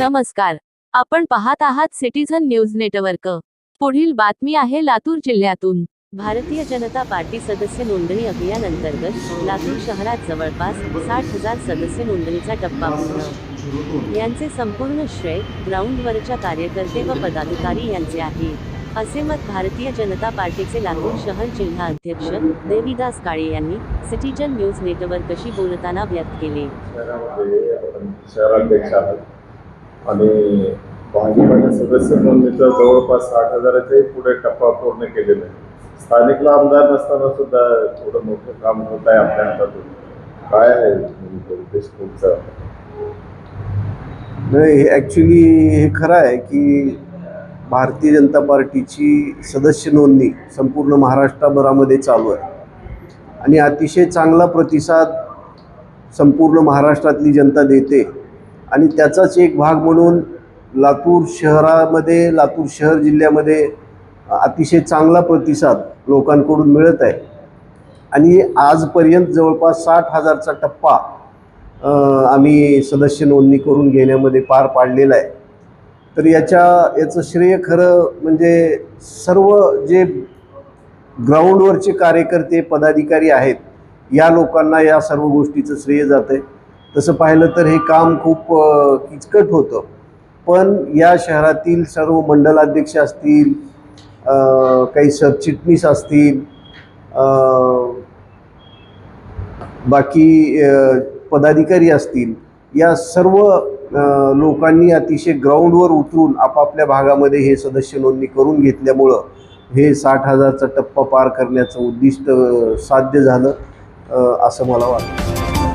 नमस्कार. आपण पाहत आहात सिटीझन न्यूज नेटवर्क. पुढील बातमी आहे लातूर जिल्ह्यातून. भारतीय जनता पार्टी सदस्य नोंदणी अभियान अंतर्गत लातूर शहरात जवळपास साठ हजार सदस्य नोंदणीचा टप्पा पूर्ण यांचे संपूर्ण श्रेय ग्राउंडवरच्या कार्यकर्ते व पदाधिकारी यांचे आहे. असे मत भारतीय जनता पार्टीचे लातूर शहर जिल्हा अध्यक्ष देवीदास काळे यांनी सिटीजन न्यूज नेटवर्कशी बोलताना व्यक्त केले. आणि भाजपाचे सदस्य म्हणून आणि तर सदस्य जवळपास साठ हजाराच्याही पुढे टप्पा पूर्ण केलेला आहे स्थानिकला आमदार नसताना सुद्धा थोडं मोठं काम होत आहे आपल्या हातातून. काय आहे नेमकं नाही हे ॲक्च्युली हे खरं आहे की भारतीय जनता पार्टीची सदस्य नोंदणी संपूर्ण महाराष्ट्रभरामध्ये चालू आहे. आणि अतिशय चांगला प्रतिसाद संपूर्ण महाराष्ट्रातली जनता देते. आणि त्याचाच एक भाग म्हणून लातूर शहरामध्ये लातूर शहर जिल्ह्यामध्ये अतिशय चांगला प्रतिसाद लोकांकडून मिळत आहे. आणि आजपर्यंत जवळपास साठ हजारचा टप्पा आम्ही सदस्य नोंदणी करून घेण्यामध्ये पार पाडलेला आहे. तर याच्या याचं श्रेय खरं म्हणजे सर्व जे ग्राउंडवरचे कार्यकर्ते पदाधिकारी आहेत या लोकांना या सर्व गोष्टीचं श्रेय जातं आहे तसं पाहिलं तर हे काम खूप किचकट होतं. पण या शहरातील सर्व मंडलाध्यक्ष असतील काही सरचिटणीस असतील बाकी पदाधिकारी असतील या सर्व लोकांनी अतिशय ग्राउंडवर उतरून आपापल्या भागामध्ये हे सदस्य नोंदणी करून घेतल्यामुळं हे साठ हजारचा टप्पा पार करण्याचं उद्दिष्ट साध्य झालं असं मला वाटतं.